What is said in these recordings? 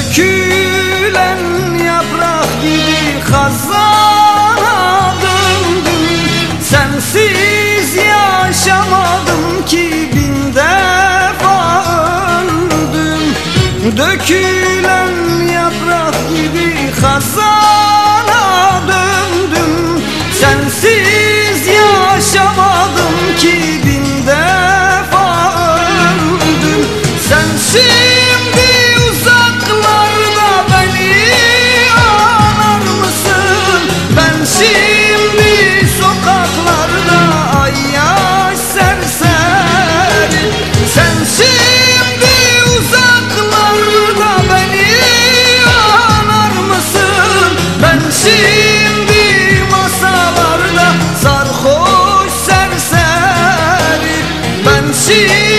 Dökülen yaprak gibi kazana döndüm Sensiz yaşamadım ki bin defa öldüm. Dökülen yaprak gibi kazana se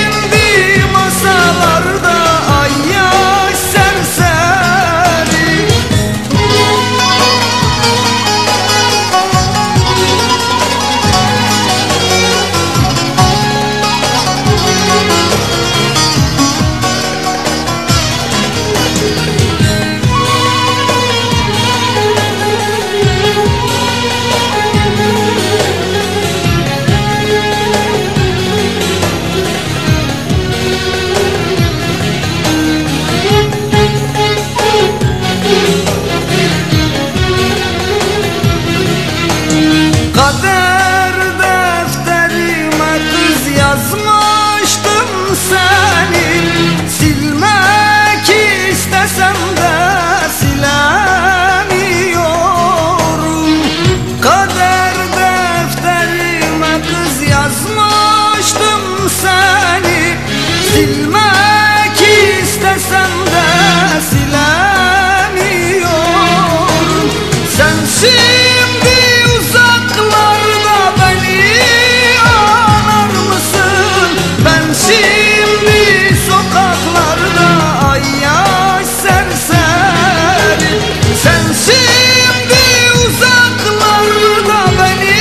Şimdi sokaklarda ay yaş serseri Sen şimdi uzaklarda beni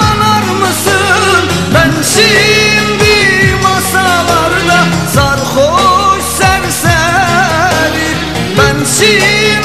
anar mısın? Ben şimdi masalarda sarhoş serseri Ben şimdi